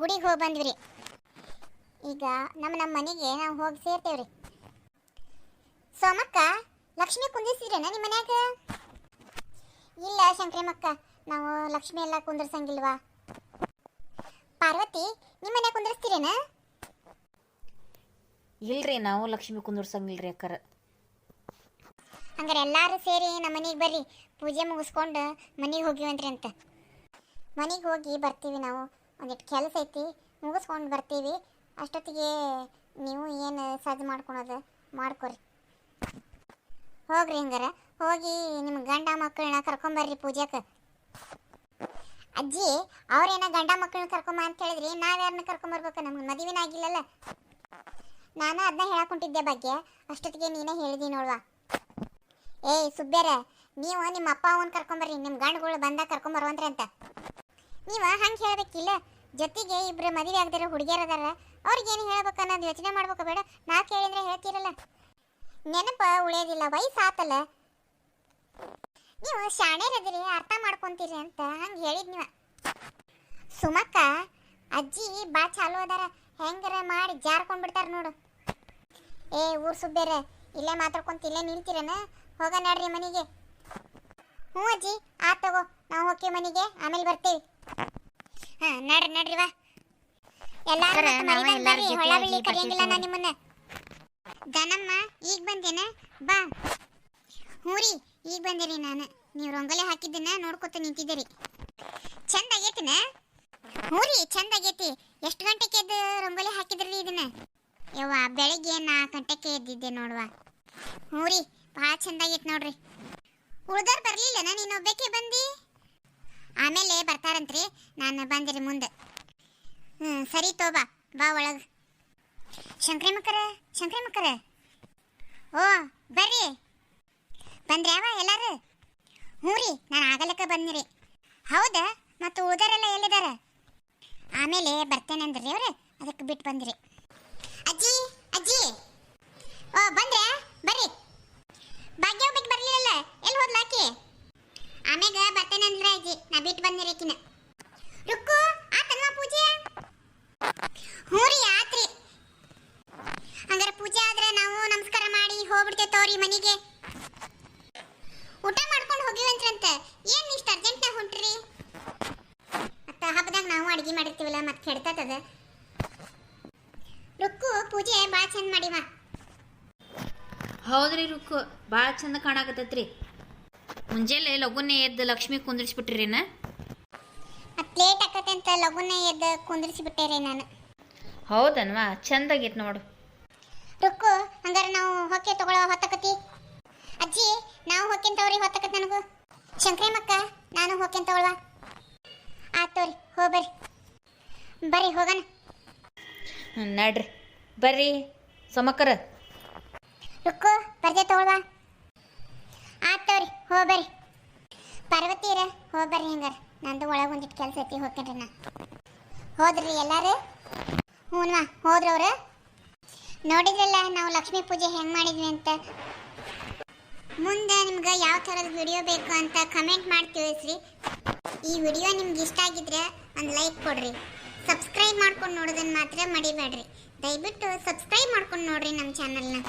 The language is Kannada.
ಗುಡಿಗೆ ಹೋಗಿ ಬಂದ್ವಿ ಈಗ ನಮ್ಮ ನಮ್ಮ ಮನೆಗೆ ನಾವು ಹೋಗಿ ಸೇರ್ತೇವ್ರಿ. ಸೋಮಕ್ಕ ಲಕ್ಷ್ಮಿ ಕುಂದಿಸಿದ್ರೇನ ನಿಮ್ಮ ಮನ್ಯಾಗ? ಇಲ್ಲ ಶಂಕ್ರಮಕ್ಕ ನಾವು ಲಕ್ಷ್ಮಿ ಎಲ್ಲ ಕುಂದಿರ್ಸಂಗಿಲ್ವಾ? ಪಾರ್ವತಿ ನಿಮ್ಮ ಮನ್ಯಾಗ ಕುಂದಿರ್ಸ್ತೀರೇನ? ಇಲ್ರಿ ನಾವು ಲಕ್ಷ್ಮಿ ಕುಂದಿರ್ಸಂಗಿಲ್ರಿ ಅಕ್ಕರ. ಹಂಗಾರೆ ಎಲ್ಲಾರು ಸೇರಿ ನಮ್ಮ ಮನೆಗೆ ಬರ್ರಿ ಪೂಜೆ ಮುಗಿಸ್ಕೊಂಡು ಮನೆಗೆ ಹೋಗಿವಂತ್ರಿ ಅಂತ. ಮನೆಗೆ ಹೋಗಿ ಬರ್ತೀವಿ ನಾವು. ಒಂದಿಟ್ಟು ಕೆಲಸ ಐತಿ, ಮುಗಿಸ್ಕೊಂಡು ಬರ್ತೀವಿ. ಅಷ್ಟೊತ್ತಿಗೆ ನೀವು ಏನು ಸಜ್ಜು ಮಾಡ್ಕೊಳೋದು ಮಾಡ್ಕೊರಿ. ಹೋಗ್ರಿ ಹಂಗಾರ. ಹೋಗಿ ನಿಮ್ಮ ಗಂಡ ಮಕ್ಕಳನ್ನ ಕರ್ಕೊಂಬರ್ರಿ ಪೂಜೆಗೆ ಅಜ್ಜಿ, ಅವ್ರೇನ ಗಂಡ ಮಕ್ಕಳನ್ನ ಕರ್ಕೊಂಬ ಅಂತ ಹೇಳಿದ್ರಿ ನಾವ್ಯಾರನ್ನ ಕರ್ಕೊಂಬರ್ಬೇಕು? ನಮ್ಗೆ ಮದುವೆನ ಆಗಿಲ್ಲಲ್ಲ. ನಾನು ಅದನ್ನ ಹೇಳಕೊಂಟಿದ್ದೆ ಬಗ್ಗೆ. ಅಷ್ಟೊತ್ತಿಗೆ ನೀನೇ ಹೇಳಿದಿ ನೋಡ್ವಾ. ಏಯ್ ಸುಬ್ಬೇರೆ ನೀವು ನಿಮ್ಮ ಅಪ್ಪ ಅವನ್ ಕರ್ಕೊಂಬರ್ರಿ ನಿಮ್ಮ ಗಂಡಗಳು ಬಂದಾಗ ಕರ್ಕೊಂಬರುವಂತ್ರಿ ಅಂತ. ನೀವು ಹಂಗೆ ಹೇಳಬೇಕಿಲ್ಲ? ಜೊತೆಗೆ ಇಬ್ರು ಮದುವೆ ಆಗದಿರೋ ಹುಡುಗಿಯರದಾರ ಅವ್ರಿಗೇನು ಹೇಳ್ಬೇಕು ಅನ್ನೋದು ಯೋಚನೆ ಮಾಡ್ಬೇಕು ಬೇಡ. ನಾ ಕೇಳಿದ್ರೆ ಹೇಳ್ತೀರಲ್ಲ? ನೆನಪ ಉಳಿಯೋದಿಲ್ಲ ವಯಸ್ಸು ಆತಲ್ಲ ನೀವು ಶಾಣೆರದಿರಿ ಅರ್ಥ ಮಾಡ್ಕೊಂತೀರಿ ಅಂತ ಹಂಗೆ ಹೇಳಿದ್ ನೀವ. ಸುಮಕ್ಕ, ಅಜ್ಜಿ ಬಾ ಚಾಲು ಅದಾರ. ಹೆಂಗರ ಮಾಡಿ ಜಾರ್ಕೊಂಡ್ಬಿಡ್ತಾರ ನೋಡು. ಏ, ಊರ್ ಸುಬ್ಬೇರ, ಇಲ್ಲೇ ಮಾತಾಡ್ಕೊಂತ ಇಲ್ಲೇ ನಿಲ್ತೀರನ? ಹೋಗ ನಡ್ರಿ ಮನೆಗೆ. ಹ್ಞೂ ಅಜ್ಜಿ ಆ ತಗೋ. ನಾವು ಹೋಗಿ ಮನೆಗೆ ಆಮೇಲೆ ಬರ್ತೀವಿ. ಹಾ ನಡ್ರಿ ನಡ್ರಿ ವಾ ಎಲ್ಲಾರು ಹೊಳ ಬಿಳಿ ಕರಿಯಂಗಿಲ್ಲ ನಾ ನಿಮ್ಮನ್ನ. ದನಮ್ಮ ಈಗ ಬಂದೇನ? ಬಾ. ಹ್ಞೂ ರೀ ಈಗ ಬಂದೇರಿ ನಾನು. ನೀವು ರಂಗೋಲಿ ಹಾಕಿದ್ದನ್ನ ನೋಡ್ಕೊತ ನಿಂತಿದ್ದೀರಿ ಚಂದ ಆಗೈತಿನ? ಹ್ಞೂ ರೀ ಚಂದ ಆಗೈತಿ. ಎಷ್ಟು ಗಂಟೆಗೆ ಎದ್ದು ರಂಗೋಲಿ ಹಾಕಿದ್ರಿ ಇದನ್ನ? ಯವ್ವ ಬೆಳಿಗ್ಗೆ ನಾಲ್ಕು ಗಂಟೆಗೆ ಎದ್ದಿದ್ದೆ ನೋಡುವ. ಹ್ಞೂ ರೀ ಭಾಳ ಚಂದ ಆಗೈತೆ ನೋಡ್ರಿ. ಬರ್ಲಿಲ್ಲ, ನೀನು ಒಬ್ಬಕ್ಕೆ ಬಂದಿ? ಆಮೇಲೆ ಬರ್ತಾರಂತ್ರಿ, ನಾನು ಬಂದಿರಿ ಮುಂದೆ. ಹ್ಞೂ ಸರಿ ತೋಬಾ, ಬಾ ಒಳಗೆ. ಶಂಕ್ರಿ ಮಕ್ಕರ ಮಕ್ಕರ. ಓ, ಬರ್ರಿ. ಬಂದ್ರ್ಯಾವ ಎಲ್ಲಾರು? ಹ್ಞೂ ರೀ, ನಾನು ಆಗಲಕ್ಕ ಬಂದಿರಿ ಹೌದಾ, ಮತ್ತು ಉಳ್ದರೆಲ್ಲ ಎಲ್ಲಿದ್ದಾರೆ ಆಮೇಲೆ ಬರ್ತೇನೆ ಅಂದ್ರಿ ಅವ್ರೆ, ಅದಕ್ಕೆ ಬಿಟ್ಟು ಬಂದಿರಿ ಅಜ್ಜಿ ಅಜ್ಜಿ ಓ ಬಂದ್ರೆ ಬರ್ರಿ ಭಾಗ್ಯ ಬಿಟ್ಟು ಬರ್ಲಿಲ್ಲ ಎಲ್ಲಿ ಹೋದ್ಲ ಆಕಿ ಆಮ್ಯಾಗ ಬರ್ತೇನಂದ್ರ ಅಜ್ಜಿ. ನಾ ಬಿಟ್ಟು ಬಂದಿರಕಿನ ರುಕ್ಕು ಆತಲ್ವಾ ಪೂಜೆ? ಹ್ಞೂ ರೀ, ಆತ್ರಿ. ಹಂಗಾರೆ ಪೂಜೆ ಆದ್ರೆ ನಾವು ನಮಸ್ಕಾರ ಮಾಡಿ ಹೋಗ್ಬಿಡ್ತೇವೆ ತೋರಿ ಮನೆಗೆ. ಊಟ ಮಾಡ್ಕೊಂಡು ಹೋಗಿವಂತ್ರಂತ ಏನು ಇಷ್ಟ ಅರ್ಜೆಂಟ್ನಾಗ ಹೊಂಟ್ರಿ? ಮತ್ತ ಹಬ್ಬದಾಗ ನಾವು ಅಡಿಗೆ ಮಾಡಿರ್ತೀವಲ್ಲ, ಮತ್ತೆ ಕೆಡ್ತದ ರುಕ್ಕು, ಪೂಜೆ ಭಾಳ ಚಂದ ಮಾಡಿವ? ಹೌದ್ರಿ ರುಕ್ಕು ಭಾಳ ಚಂದ ಕಾಣಾಕತ್ತೈತ್ರಿ. ಮುಂಜಾನೆ ಲಗುನೆ ಎದ್ದು ಲಕ್ಷ್ಮಿ ಕುಂದ್ರಿಸ್ಬಿಟ್ರಿನ ಮತ್ತೆ ಲೇಟ್ ಆಕತ್ತೆ ಅಂತ ಲಗುನ ಎದ್ದು ಕುಂದ್ರಿಸಿ ಬಿಟ್ಟೇರಿ ನಾನು. ಹೌದನ್ವಾ? ಚಂದ ಆಗೈತೆ ನೋಡು. ರುಕ್ಕು ಹಂಗಾರೆ ನಾವು ಹೊಕ್ಕೆ ತಗೊಳ್ಳೋ ಹೊತ್ತಕತಿ ಅಜ್ಜಿ ನಾವು ಹೊಕ್ಕಿಂತವ್ರಿ ಹೊತ್ತಕತ್ ನನಗೂ. ಶಂಕ್ರಿ ಮಕ್ಕ ನಾನು ಹೊಕ್ಕಿಂತ ತಗೊಳ್ವಾ. ಆತೋರಿ ಹೋ ಬರ್ರಿ ಬರ್ರಿ ಹೋಗಣ. ನಡ್ರಿ. ಬರ್ರಿ ಸಮಕ್ಕರ. ರುಕ್ಕು ಬರ್ದೆ ತಗೊಳ್ವಾ. ಆತೋರಿ ಪಾರ್ವತಿರ, ಹೋಗ್ಬರ್ರಿ ಹಿಂಗಾರ. ನಂದು ಒಳಗೆ ಒಂದಿಟ್ಟು ಕೆಲಸ ಐತಿ, ಹೋಗ್ತೇನ್ರಿ ನಾ. ಹೋದ್ರಿ ಎಲ್ಲಾರು? ಹ್ಞೂನ್ವಾ ಹೋದ್ರವ್ರು ನೋಡಿದ್ರಲ್ಲ, ನಾವು ಲಕ್ಷ್ಮೀ ಪೂಜೆ ಹೆಂಗೆ ಮಾಡಿದ್ವಿ ಅಂತ? ಮುಂದೆ ನಿಮ್ಗೆ ಯಾವ ಥರದ ವಿಡಿಯೋ ಬೇಕು ಅಂತ ಕಮೆಂಟ್ ಮಾಡಿ ತಿಳಿಸ್ರಿ. ಈ ವಿಡಿಯೋ ನಿಮ್ಗೆ ಇಷ್ಟ ಆಗಿದ್ರೆ ಒಂದು ಲೈಕ್ ಕೊಡ್ರಿ. ಸಬ್ಸ್ಕ್ರೈಬ್ ಮಾಡ್ಕೊಂಡು ನೋಡೋದನ್ನು ಮಾತ್ರ ಮಡಿಬೇಡ್ರಿ ದಯವಿಟ್ಟು ಸಬ್ಸ್ಕ್ರೈಬ್ ಮಾಡ್ಕೊಂಡು ನೋಡ್ರಿ ನಮ್ಮ ಚಾನಲ್ನ.